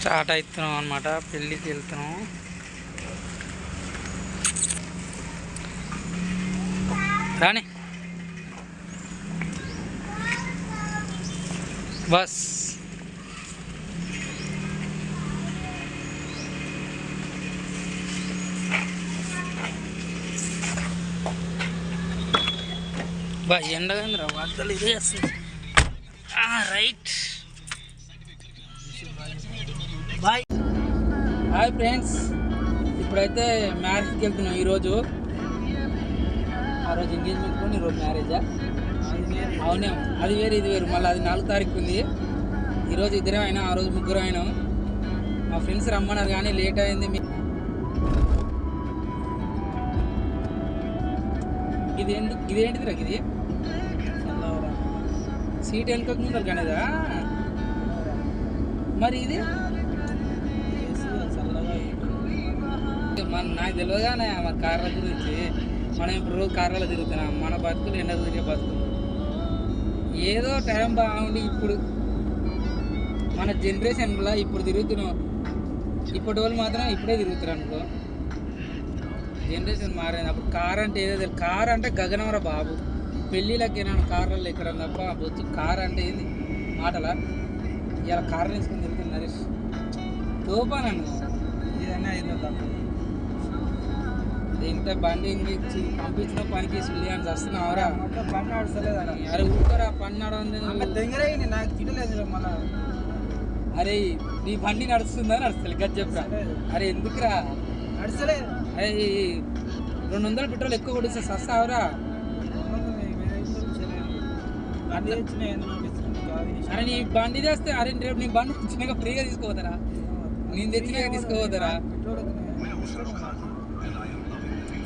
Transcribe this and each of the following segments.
Start అవుతున్నాం అనమాట పెళ్ళికి వెళ్తున్నాం. రాని బస్. బా ఎండగా వార్తలు ఇదే వస్తుంది రైట్. హాయ్ ఫ్రెండ్స్ ఇప్పుడైతే మ్యారేజ్కి వెళ్తున్నాం ఈరోజు. ఆ రోజు ఎంగేజ్మెంట్ కొని ఈరోజు మ్యారేజా అవునే. అది వేరు ఇది వేరు. మళ్ళీ అది నాలుగు తారీఖు ఉంది. ఈరోజు ఇద్దరం అయినా ఆ రోజు ముగ్గురు అయినాం. మా ఫ్రెండ్స్ రమ్మన్నారు కానీ లేట్ అయింది. మీ ఇది ఎందుకు ఇదేంటిది రా ఇది? సీట్ వెనుకకు ముందర కనేదా మరి ఇది? మన నాకు తెలియదుగానే మన కార్ల గురించి మనం ఇప్పుడు రోజు కార్లలో తిరుగుతున్నాం. మన బతుకులు ఎండ తిరిగే బతుకులు. ఏదో టైం బాగుండి ఇప్పుడు మన జనరేషన్లో ఇప్పుడు తిరుగుతున్నాం. ఇప్పటి వాళ్ళు మాత్రం ఇప్పుడే తిరుగుతారు అనుకో. జనరేషన్ మారింది. అప్పుడు కార్ అంటే ఏదో తెలియదు కార్ అంటే గగనవర బాబు. పెళ్ళిళ్ళకి నేను కార్లలో ఎక్కడ తప్ప వచ్చి కార్ అంటే ఏంది? మాటలా? ఇలా కార్ వేసుకుని తిరుగుతుంది నరేష్. తోపా ఏదైనా అయిందో తప్ప. ఇంత బండి ఇంగిచ్చి పంపించిన పనికి అని వస్తున్నావురా మొత్తం పని నడుస్తలేదు అలా అరే ఊరుకోరా ఉంది అమ్మ దగ్గర నాకు తినలేదు మళ్ళా. అరే నీ బండి నడుస్తుందా? నడుస్తుంది గది చెప్పరా. అరే ఎందుకురా? నడుస్తలేదు అరే రెండు వందల పెట్రోల్ ఎక్కువ కొడిస్తే సస్తావురా. అరే నీ బండి చేస్తే అరే రేపు నీ బండి వచ్చినాక ఫ్రీగా తీసుకోపోతారా? నేను తెచ్చినాక తీసుకోపోతారా? పెట్రోల్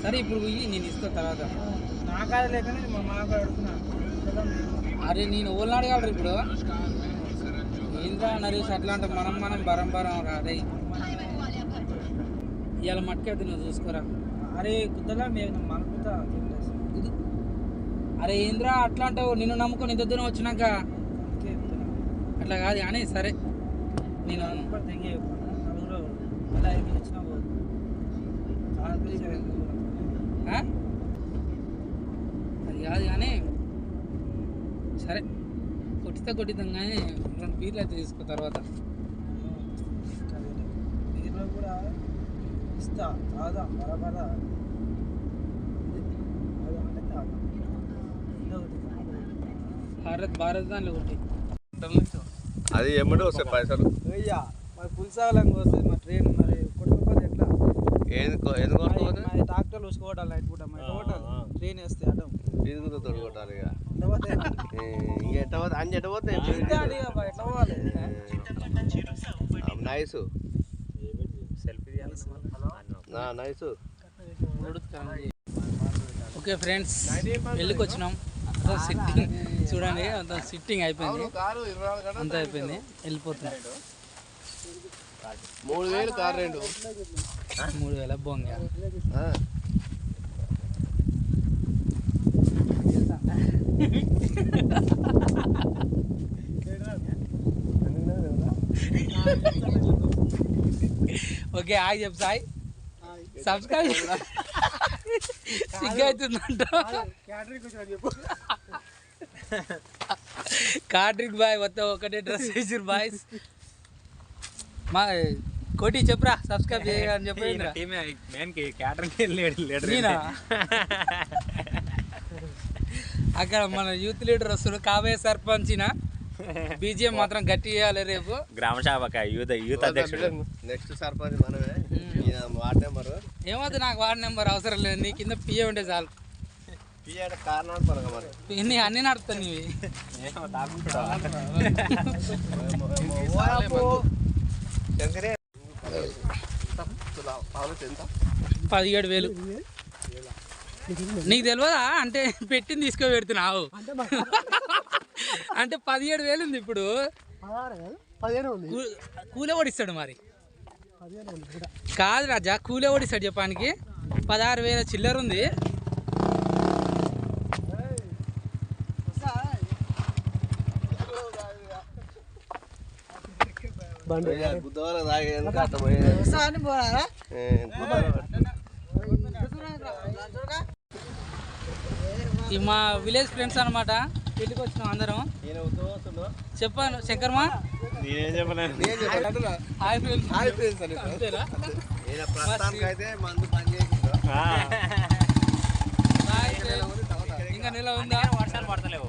సరే ఇప్పుడు పోయి నేను ఇస్తా తర్వాత. నా కాడ లేకనే మా మాకు అడుగుతున్నా. కదా మీరు. అరే నేను ఓళ్ళు అడగాలి ఇప్పుడు. ఏంద్రా నరేష్ అట్లా అంటే మనం మనం బరం బరం రా అరే ఇవాళ మట్టుకైతే నువ్వు చూసుకోరా. అరే కుద్దలా మేము మనకుతా అరే ఏంద్రా అట్లా అంటావు నిన్ను నమ్ముకొని ఇంత దూరం వచ్చినాక? అట్లా కాదు కానీ సరే. నేను ఇప్పుడు తెంగే నలుగురు మళ్ళీ ఐదు వచ్చినా పోదు కాదు ఆ? అది కాదు కానీ సరే కొట్టితే కొట్టిద్దాం కానీ రెండు బీర్లు అయితే తీసుకో తర్వాత. దీనిలో కూడా ఇస్తా తాదా బరాబరా భారత్ భారత్ దానిలో కొట్టి. అది ఎమ్మడే వస్తాయి పైసలు. అయ్యా మరి పులిసాగలంగా వస్తుంది మా ట్రైన్ మరి ఏది ట్రాక్టర్లు నైట్ పూట కొట్టాలి. ట్రైన్ వేస్తే అడ్డం. ఇదిగుతో తొడగొట్టాలి ఇక. లేకపోతే ఏ, ఇంక ఎట్ట పోతే అన్ని ఎట్ట పోతే ఎట్లా పోవాలి? నైస్. నైస్. ఓకే ఫ్రెండ్స్ పెళ్ళికి వచ్చినాం అంతా సిట్టింగ్ చూడండి అంత సిట్టింగ్ అయిపోయింది. అంతా అయిపోయింది. వెళ్ళిపోతున్నాం. మూడు వేలు కార్ రెండు. మూడు వేల బొంగ. ఓకే ఆగి చెప్పు సాయి. సబ్స్క్రైబ్ సిగ్గు అవుతుందంట కార్డ్రిక్ బాయ్ మొత్తం ఒకటే డ్రెస్ వేసారు బాయ్స్ మా కోటి చెప్పురా సబ్స్క్రైబ్ చేయని చెప్పేంద్రా నేనా? అక్కడ మన యూత్ లీడర్ వస్తారు కాబోయే సర్పంచిన. బీజిఎం మాత్రం గట్టి చేయాలి రేపు. గ్రామ శాఖ యూత్ యూత్ అధ్యక్షుడు. నెక్స్ట్ సర్పంచ్ మనమే. Ward number. ఏమవుతుంది నాకు వార్డ్ నెంబర్ అవసరం లేదు. నీ కింద పిఏ ఉంటే చాలు. పి అంటే కారణాలు పరంగా మరి. నీ అన్ని నడుస్తాను నీవి. పదిహేడు వేలు. నీకు తెలియదా అంటే పెట్టింది తీసుకో పెడుతున్నావు అంటే పదిహేడు వేలు ఉంది ఇప్పుడు. కూలే ఓడిస్తాడు మరి. కాదు రాజా కూలే ఓడిస్తాడు చెప్పానికి పదహారు వేల చిల్లర ఉంది బుద్ధవాళ్ళకి తాగే ఎందుకు అట్ట పోయేది? అని పోరా ఏ, బుద్ధవాళ్ళకి ఈ మా విలేజ్ ఫ్రెండ్స్ అనమాట పెళ్ళికి వచ్చినాం అందరం. చెప్పాను శంకర్మా? Hi friends. Hi friends. ఇంకా నెల ఉందా వర్షాలు పడతలేవు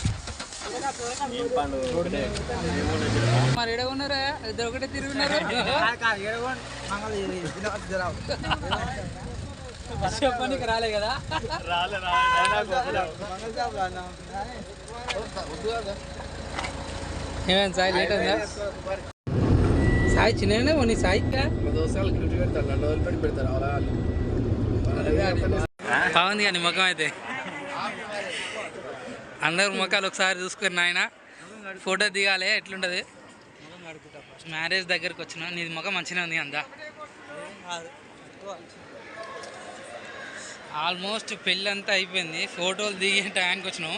మరి ఉన్నారా ఇద్దరు ఒకటే తిరుగున్నారు చెప్పడానికి రాలే కదా. ఏమైంది సాయి? లేట్ ఉందా సాయి చిన్న నీ సాయి బాగుంది కానీ ముఖం అయితే. అందరు ముఖాలు ఒకసారి చూసుకుని నాయన ఫోటో దిగాలి ఎట్లుంటది? మ్యారేజ్ దగ్గరకు వచ్చిన నీది ముఖం మంచిగా ఉంది అందా? ఆల్మోస్ట్ పెళ్ళి అంతా అయిపోయింది. ఫోటోలు దిగే టైంకి వచ్చినాం.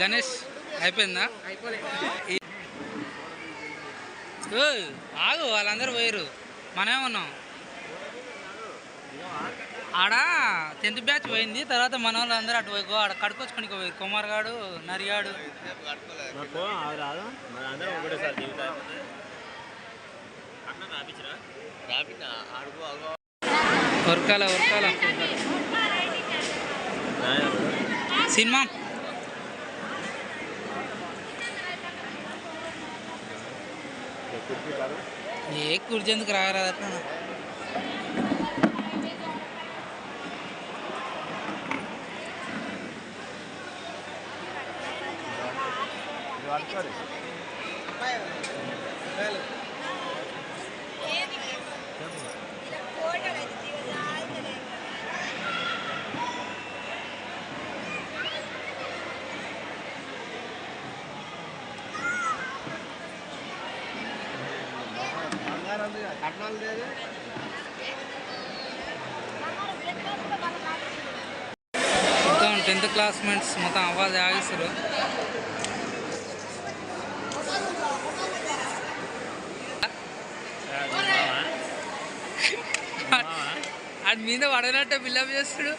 గణేష్ అయిపోయిందా? ఆగు వాళ్ళందరూ పోయారు మనమే ఉన్నాం ఆడ టెన్త్ బ్యాచ్ పోయింది తర్వాత మన వాళ్ళు అందరూ అటు పోయి ఆడ కడుకొచ్చుకొని పోయారు కుమార్ గాడు నరిగాడు ఉరకాల ఉరకాల సినిమా. ఏ కుర్చేందుకు రాగరాదట కట్నాలు లేదు మొత్తం టెన్త్ క్లాస్మేట్స్ మొత్తం అవ్వాలి ఆగిస్తారు. వాడి మీద పడనట్టు బిల్డప్ చేస్తాడు